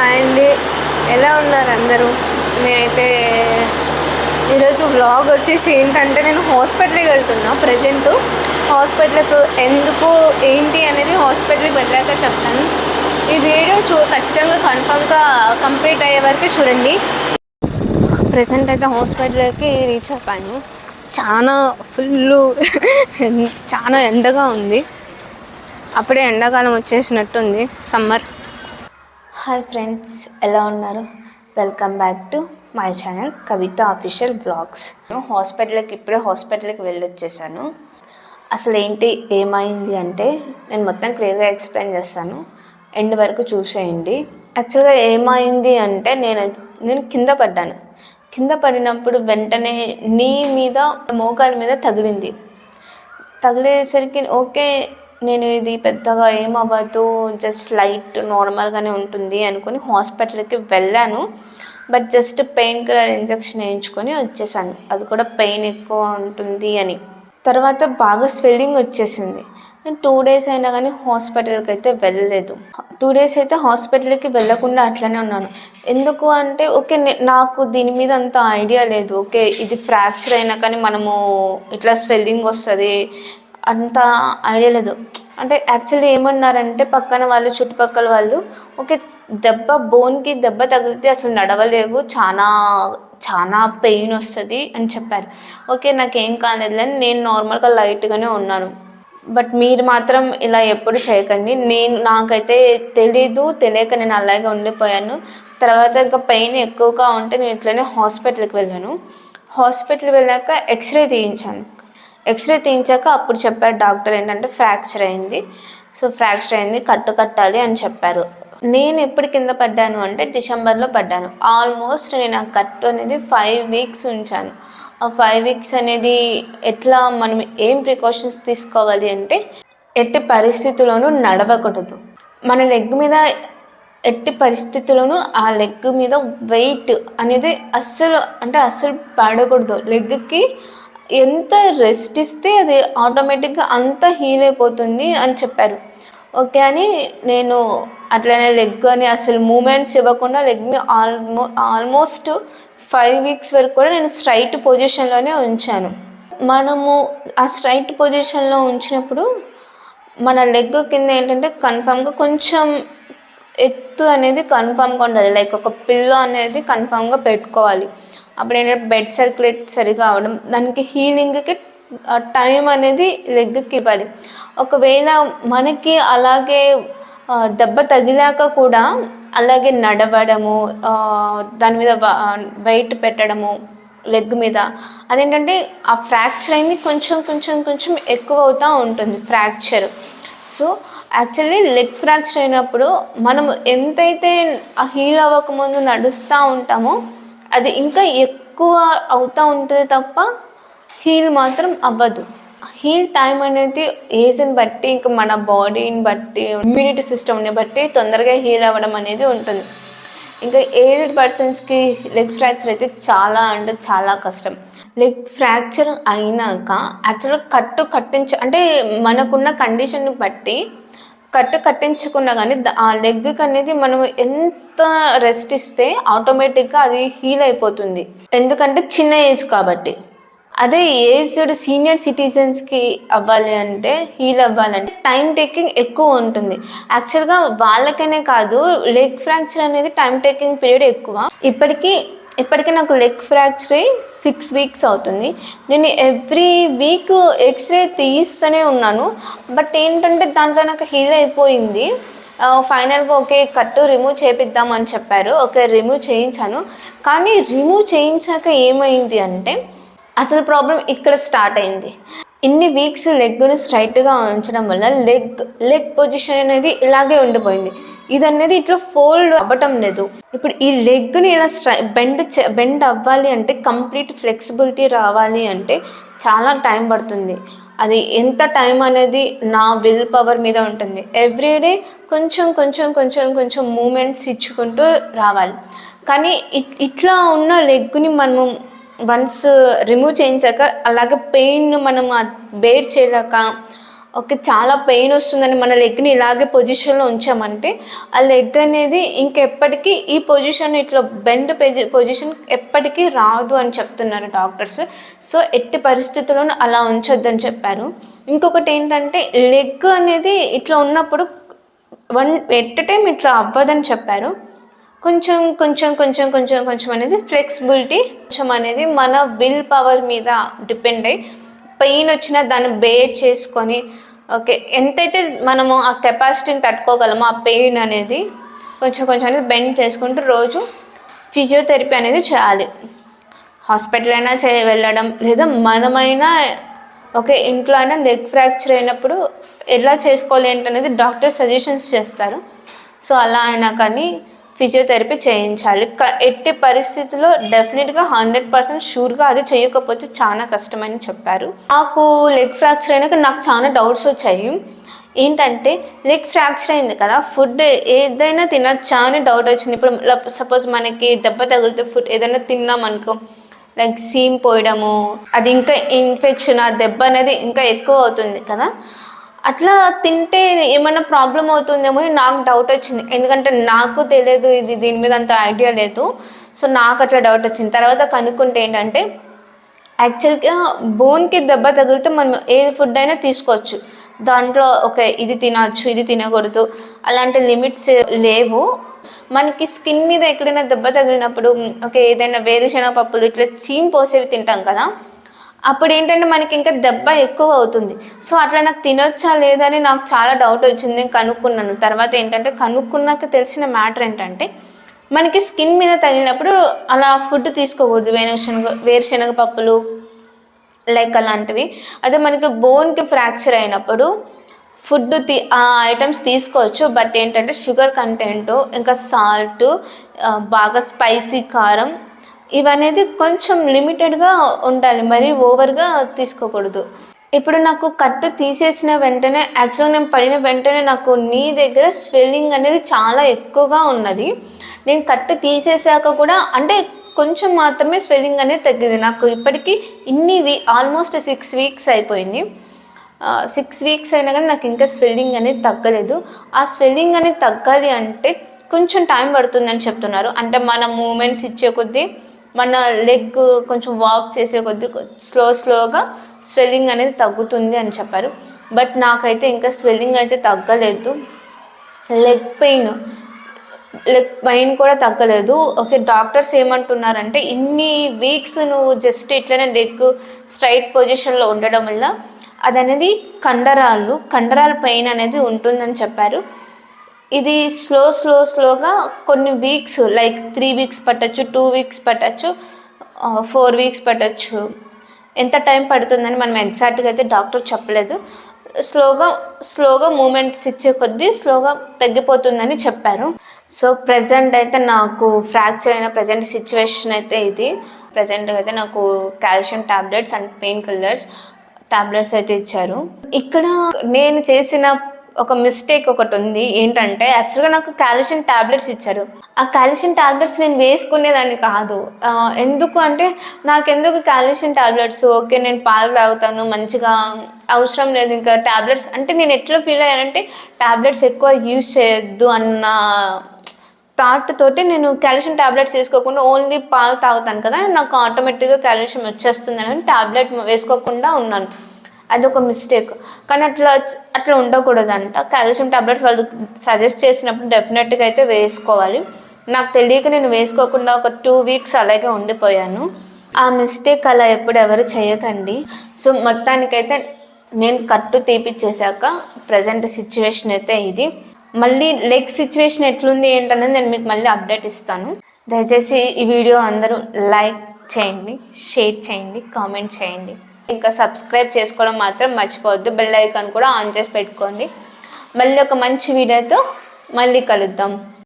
Hi అండి. ఎలా ఉన్నారు అందరూ? నేనైతే ఈరోజు వ్లాగ్ వచ్చేసి ఏంటంటే నేను హాస్పిటల్కి వెళ్తున్నా ప్రజెంట్ హాస్పిటల్కు ఎందుకు ఏంటి అనేది హాస్పిటల్కి వెళ్ళాక చెప్తాను. ఈ వీడియో చూ ఖచ్చితంగా కన్ఫామ్గా కంప్లీట్ అయ్యే వరకు చూడండి. ప్రజెంట్ అయితే హాస్పిటల్కి రీచ్ అయిపోయాను చాలా ఫుల్ చాలా ఎండగా ఉంది. అప్పుడే ఎండాకాలం వచ్చేసినట్టుంది సమ్మర్ హాయ్ ఫ్రెండ్స్ ఎలా ఉన్నారు? Welcome back to my channel Kavitha official blogs హాస్పిటల్కి ఇప్పుడే హాస్పిటల్కి వెళ్ళొచ్చేసాను. అసలు ఏంటి ఏమైంది అంటే నేను మొత్తం క్లియర్గా ఎక్స్ప్లెయిన్ చేస్తాను. ఎండ్ వరకు చూసేయండి. యాక్చువల్గా ఏమైంది అంటే నేను నేను కింద పడ్డాను. కింద పడినప్పుడు వెంటనే నీ మీద మోకాల మీద తగిలింది. తగిలేసరికి ఓకే నేను ఇది పెద్దగా ఏం అవ్వదు జస్ట్ లైట్ నార్మల్గానే ఉంటుంది అనుకుని హాస్పిటల్కి వెళ్ళాను. But just painkiller injection వేయించుకొని వచ్చేసాను. అది కూడా పెయిన్ ఎక్కువ ఉంటుంది అని. తర్వాత బాగా స్వెల్లింగ్ వచ్చేసింది. నేను టూ డేస్ అయినా కానీ హాస్పిటల్కి అయితే వెళ్ళలేదు. టూ డేస్ అయితే హాస్పిటల్కి వెళ్ళకుండా అట్లనే ఉన్నాను. ఎందుకు అంటే ఓకే నాకు దీని మీద అంత ఐడియా లేదు. ఓకే ఇది ఫ్రాక్చర్ అయినా కానీ మనము ఇట్లా స్వెల్లింగ్ వస్తుంది అంత ఐడియా లేదు. అంటే యాక్చువల్లీ ఏమన్నారంటే పక్కన వాళ్ళు చుట్టుపక్కల వాళ్ళు ఓకే దెబ్బ బోన్కి దెబ్బ తగిలితే అసలు నడవలేవు చాలా చాలా పెయిన్ వస్తుంది అని చెప్పారు. ఓకే నాకేం కాలేదులని నేను నార్మల్గా లైట్గానే ఉన్నాను. బట్ మీరు మాత్రం ఇలా ఎప్పుడు చేయకండి. నేను నాకైతే తెలీదు తెలియక నేను అలాగే ఉండిపోయాను. తర్వాత ఇంకా పెయిన్ ఎక్కువగా ఉంటే నేను ఇట్లనే హాస్పిటల్కి వెళ్ళాను. హాస్పిటల్ వెళ్ళాక ఎక్స్రే తీయించాను. ఎక్స్రే తీయించాక అప్పుడు చెప్పారు డాక్టర్ ఏంటంటే ఫ్రాక్చర్ అయింది. సో ఫ్రాక్చర్ అయింది కట్టు కట్టాలి అని చెప్పారు. నేను ఎప్పుడు కింద పడ్డాను అంటే డిసెంబర్లో పడ్డాను. ఆల్మోస్ట్ నేను ఆ కట్టు అనేది ఫైవ్ వీక్స్ ఉంచాను. ఆ ఫైవ్ వీక్స్ అనేది ఎట్లా మనం ఏం ప్రికాషన్స్ తీసుకోవాలి అంటే ఎట్టి పరిస్థితుల్లోనూ నడవకూడదు. మన లెగ్ మీద ఎట్టి పరిస్థితుల్లోనూ ఆ లెగ్ మీద వెయిట్ అనేది అస్సలు అంటే అస్సలు పడకూడదు. లెగ్కి ఎంత రెస్ట్ ఇస్తే అది ఆటోమేటిక్గా అంత హీల్ అయిపోతుంది అని చెప్పారు. ఓకే అని నేను అట్లనే లెగ్ అని అసలు మూమెంట్స్ ఇవ్వకుండా లెగ్ని ఆల్మో ఆల్మోస్ట్ ఫైవ్ వీక్స్ వరకు కూడా నేను స్ట్రైట్ పొజిషన్లోనే ఉంచాను. మనము ఆ స్ట్రైట్ పొజిషన్లో ఉంచినప్పుడు మన లెగ్ కింద ఏంటంటే కన్ఫామ్గా కొంచెం ఎత్తు అనేది కన్ఫామ్గా ఉండాలి. లైక్ ఒక పిల్లో అనేది కన్ఫామ్గా పెట్టుకోవాలి. అప్పుడు ఏంటంటే బెడ్ సర్క్యులేట్ సరిగా అవడం దానికి హీలింగ్కి టైం అనేది లెగ్కి ఇవ్వాలి. ఒకవేళ మనకి అలాగే దెబ్బ తగిలాక కూడా అలాగే నడవడము దాని మీద వెయిట్ పెట్టడము లెగ్ మీద అదేంటంటే ఆ ఫ్రాక్చర్ అయింది కొంచెం కొంచెం కొంచెం ఎక్కువ అవుతూ ఉంటుంది fracture so actually leg fracture అయినప్పుడు మనం ఎంతైతే ఆ హీల్ అవ్వకముందు నడుస్తూ ఉంటామో అది ఇంకా ఎక్కువ అవుతూ ఉంటుంది తప్ప హీల్ మాత్రం అవ్వదు. హీల్ టైం అనేది ఏజ్ని బట్టి ఇంకా మన బాడీని బట్టి ఇమ్యూనిటీ సిస్టమ్ని బట్టి తొందరగా హీల్ అవ్వడం అనేది ఉంటుంది. ఇంకా ఏజ్డ్ పర్సన్స్కి లెగ్ ఫ్రాక్చర్ అయితే చాలా అంటే చాలా కష్టం. లెగ్ ఫ్రాక్చర్ అయినాక యాక్చువల్గా కట్టు కట్టించ అంటే మనకున్న కండిషన్ని బట్టి కట్టు కట్టించుకున్నా కానీ ఆ లెగ్కి అనేది మనం ఎంత రెస్ట్ ఇస్తే ఆటోమేటిక్గా అది హీల్ అయిపోతుంది. ఎందుకంటే చిన్న ఏజ్ కాబట్టి. అదే ఏజ్డ్ సీనియర్ సిటిజన్స్కి అవ్వాలి అంటే హీల్ అవ్వాలంటే టైం టేకింగ్ ఎక్కువ ఉంటుంది. యాక్చువల్గా వాళ్ళకనే కాదు లెగ్ ఫ్రాక్చర్ అనేది టైం టేకింగ్ పీరియడ్ ఎక్కువ. ఇప్పటికీ ఇప్పటికీ నాకు లెగ్ ఫ్రాక్చర్ అయ్యి సిక్స్ వీక్స్ అవుతుంది. నేను ఎవ్రీ వీక్ ఎక్స్రే తీస్తూనే ఉన్నాను. బట్ ఏంటంటే దాంట్లో నాకు హీల్ అయిపోయింది. ఫైనల్గా ఓకే కట్టు రిమూవ్ చేపిద్దామని చెప్పారు. ఓకే రిమూవ్ చేయించాను. కానీ రిమూవ్ చేయించాక ఏమైంది అంటే అసలు ప్రాబ్లం ఇక్కడ స్టార్ట్ అయింది. ఇన్ని వీక్స్ లెగ్ను స్ట్రైట్గా ఉంచడం వల్ల లెగ్ లెగ్ పొజిషన్ అనేది ఇలాగే ఉండిపోయింది. ఇది అనేది ఇట్లా ఫోల్డ్ అవ్వటం లేదు. ఇప్పుడు ఈ లెగ్ని ఇలా స్ట్రై బెండ్ బెండ్ అవ్వాలి అంటే కంప్లీట్ ఫ్లెక్సిబిలిటీ రావాలి అంటే చాలా టైం పడుతుంది. అది ఎంత టైం అనేది నా విల్ పవర్ మీద ఉంటుంది. ఎవ్రీడే కొంచెం కొంచెం కొంచెం కొంచెం మూమెంట్స్ ఇచ్చుకుంటూ రావాలి. కానీ ఇట్- ఇట్లా ఉన్న లెగ్ని మనము వన్స్ రిమూవ్ చేయించాక అలాగే పెయిన్ మనం బేర్ చేయలేక ఓకే చాలా పెయిన్ వస్తుందని మన లెగ్ని ఇలాగే పొజిషన్లో ఉంచామంటే ఆ లెగ్ అనేది ఇంకెప్పటికీ ఈ పొజిషన్ ఇట్లా బెండ్ పొజిషన్ ఎప్పటికీ రాదు అని చెప్తున్నారు డాక్టర్స్ సో ఎట్టి పరిస్థితుల్లోనూ అలా ఉంచొద్దని చెప్పారు. ఇంకొకటి ఏంటంటే లెగ్ అనేది ఇట్లా ఉన్నప్పుడు వన్ ఎట్ టైం ఇట్లా అవ్వదని చెప్పారు. కొంచెం కొంచెం కొంచెం కొంచెం కొంచెం అనేది ఫ్లెక్సిబిలిటీ కొంచెం అనేది మన విల్ పవర్ మీద డిపెండ్ అయ్యి పెయిన్ వచ్చినా దాన్ని బేర్ చేసుకొని ఓకే ఎంతైతే మనము ఆ కెపాసిటీని తట్టుకోగలమో ఆ పెయిన్ అనేది కొంచెం కొంచెం అనేది బెండ్ చేసుకుంటూ రోజు ఫిజియోథెరపీ అనేది చేయాలి. హాస్పిటల్ అయినా చే వెళ్ళడం లేదా మనమైనా ఓకే ఇంట్లో అయినా లెగ్ ఫ్రాక్చర్ అయినప్పుడు ఎలా చేసుకోవాలి ఏంటనేది డాక్టర్ సజెషన్స్ చేస్తారు. సో అలా అయినా కానీ ఫిజియోథెరపీ చేయించాలి. ఎట్టి పరిస్థితుల్లో డెఫినెట్గా హండ్రెడ్ పర్సెంట్ షూర్గా అది చేయకపోతే చాలా కష్టమని చెప్పారు. నాకు లెగ్ ఫ్రాక్చర్ అయినాక నాకు చాలా డౌట్స్ వచ్చాయి. ఏంటంటే లెగ్ ఫ్రాక్చర్ అయింది కదా ఫుడ్ ఏదైనా తినచ్చా అని డౌట్ వచ్చింది. ఇప్పుడు సపోజ్ మనకి దెబ్బ తగిలితే ఫుడ్ ఏదైనా తిన్నాం అనుకో లైక్ సీమ్ పోయడము అది ఇంకా ఇన్ఫెక్షన్ ఆ దెబ్బ అనేది ఇంకా ఎక్కువ అవుతుంది కదా. అట్లా తింటే ఏమైనా ప్రాబ్లం అవుతుందేమో అని నాకు డౌట్ వచ్చింది. ఎందుకంటే నాకు తెలియదు ఇది దీని మీద అంత ఐడియా లేదు. సో నాకు అట్లా డౌట్ వచ్చింది. తర్వాత కనుక్కుంటే ఏంటంటే యాక్చువల్గా బోన్కి దెబ్బ తగిలితే మనం ఏ ఫుడ్ అయినా తీసుకోవచ్చు. దాంట్లో ఓకే ఇది తినచ్చు ఇది తినకూడదు అలాంటి లిమిట్స్ లేవు. మనకి స్కిన్ మీద ఎక్కడైనా దెబ్బ తగిలినప్పుడు ఓకే ఏదైనా వేరుశనగ పప్పులు ఇట్లా చీమ్ పోసేవి తింటాం కదా అప్పుడు ఏంటంటే మనకి ఇంకా దెబ్బ ఎక్కువ అవుతుంది సో అట్లా నాకు తినొచ్చా లేదని నాకు చాలా డౌట్ వచ్చింది. నేను కనుక్కున్నాను. తర్వాత ఏంటంటే కనుక్కున్నాక తెలిసిన మ్యాటర్ ఏంటంటే మనకి స్కిన్ మీద తగిలినప్పుడు అలా ఫుడ్ తీసుకోకూడదు. వేరుశనగ వేరుశనగ పప్పులు లైక్ అలాంటివి. అదే మనకి బోన్కి ఫ్రాక్చర్ అయినప్పుడు ఫుడ్ తీ ఆ ఐటమ్స్ తీసుకోవచ్చు. బట్ ఏంటంటే షుగర్ కంటెంట్ ఇంకా సాల్ట్ బాగా స్పైసీ కారం ఇవనేది కొంచెం లిమిటెడ్గా ఉండాలి. మరీ ఓవర్గా తీసుకోకూడదు. ఇప్పుడు నాకు కట్టు తీసేసిన వెంటనే యాక్చువల్ నేను పడిన వెంటనే నాకు నీ దగ్గర స్వెల్లింగ్ అనేది చాలా ఎక్కువగా ఉన్నది. నేను కట్టు తీసేసాక కూడా అంటే కొంచెం మాత్రమే స్వెల్లింగ్ అనేది తగ్గింది. నాకు ఇప్పటికీ ఇన్ని వీ ఆల్మోస్ట్ సిక్స్ వీక్స్ అయిపోయింది. సిక్స్ వీక్స్ అయినా కానీ నాకు ఇంకా స్వెల్లింగ్ అనేది తగ్గలేదు. ఆ స్వెల్లింగ్ అనేది తగ్గాలి అంటే కొంచెం టైం పడుతుందని చెప్తున్నారు. అంటే మన మూమెంట్స్ ఇచ్చే కొద్దీ మన లెగ్ కొంచెం వాక్ చేసే కొద్దీ స్లో స్లోగా స్వెల్లింగ్ అనేది తగ్గుతుంది అని చెప్పారు. బట్ నాకైతే ఇంకా స్వెల్లింగ్ అయితే తగ్గలేదు. లెగ్ పెయిన్ లెగ్ పెయిన్ కూడా తగ్గలేదు. ఓకే డాక్టర్స్ ఏమంటున్నారంటే ఇన్ని వీక్స్ నువ్వు జస్ట్ ఇట్లనే లెగ్ స్ట్రైట్ పొజిషన్లో ఉండడం వల్ల అది అనేది కండరాలు కండరాల పెయిన్ అనేది ఉంటుందని చెప్పారు. ఇది స్లో స్లో స్లోగా కొన్ని వీక్స్ లైక్ త్రీ వీక్స్ పట్టచ్చు టూ వీక్స్ పట్టచ్చు ఫోర్ వీక్స్ పట్టచ్చు. ఎంత టైం పడుతుందని మనం ఎగ్జాక్ట్గా అయితే డాక్టర్ చెప్పలేదు. స్లోగా స్లోగా మూమెంట్స్ ఇచ్చే కొద్దీ స్లోగా తగ్గిపోతుందని చెప్పారు. సో ప్రజెంట్ అయితే నాకు ఫ్రాక్చర్ అయిన ప్రజెంట్ సిచ్యువేషన్ అయితే ఇది. ప్రజెంట్గా అయితే నాకు calcium tablets and painkillers tablets అయితే ఇచ్చారు. ఇక్కడ నేను చేసిన ఒక మిస్టేక్ ఒకటి ఉంది. ఏంటంటే యాక్చువల్గా నాకు కాల్షియం టాబ్లెట్స్ ఇచ్చారు. ఆ కాల్షియం టాబ్లెట్స్ నేను వేసుకునేదాన్ని కాదు. ఎందుకు అంటే నాకెందుకు కాల్షియం టాబ్లెట్స్ ఓకే నేను పాలు తాగుతాను మంచిగా అవసరం లేదు ఇంకా ట్యాబ్లెట్స్ అంటే నేను ఎట్లా ఫీల్ అయ్యానంటే టాబ్లెట్స్ ఎక్కువ యూజ్ చేయొద్దు అన్న థాట్ తోటి నేను కాల్షియం టాబ్లెట్స్ వేసుకోకుండా ఓన్లీ పాలు తాగుతాను కదా నాకు ఆటోమేటిక్గా కాల్షియం వచ్చేస్తుంది అని టాబ్లెట్ వేసుకోకుండా ఉన్నాను. అదొక మిస్టేక్. కానీ అట్లా అట్లా ఉండకూడదంట. కాల్షియం టాబ్లెట్స్ వాళ్ళు సజెస్ట్ చేసినప్పుడు డెఫినెట్గా అయితే వేసుకోవాలి. నాకు తెలియక నేను వేసుకోకుండా ఒక టూ వీక్స్ అలాగే ఉండిపోయాను. ఆ మిస్టేక్ అలా ఎప్పుడు ఎవరు చేయకండి. సో మొత్తానికైతే నేను కట్టు తీపిచ్చేసాక ప్రజెంట్ సిచ్యువేషన్ అయితే ఇది. మళ్ళీ లెగ్ సిచ్యువేషన్ ఎట్లుంది ఏంటనేది నేను మీకు మళ్ళీ అప్డేట్ ఇస్తాను. దయచేసి ఈ వీడియో అందరూ లైక్ చేయండి షేర్ చేయండి కామెంట్ చేయండి. ఇంకా సబ్స్క్రైబ్ చేసుకోవడం మాత్రం మర్చిపోవద్దు. బెల్ ఐకాన్ కూడా ఆన్ చేసి పెట్టుకోండి. మళ్ళీ ఒక మంచి వీడియోతో మళ్ళీ కలుద్దాం.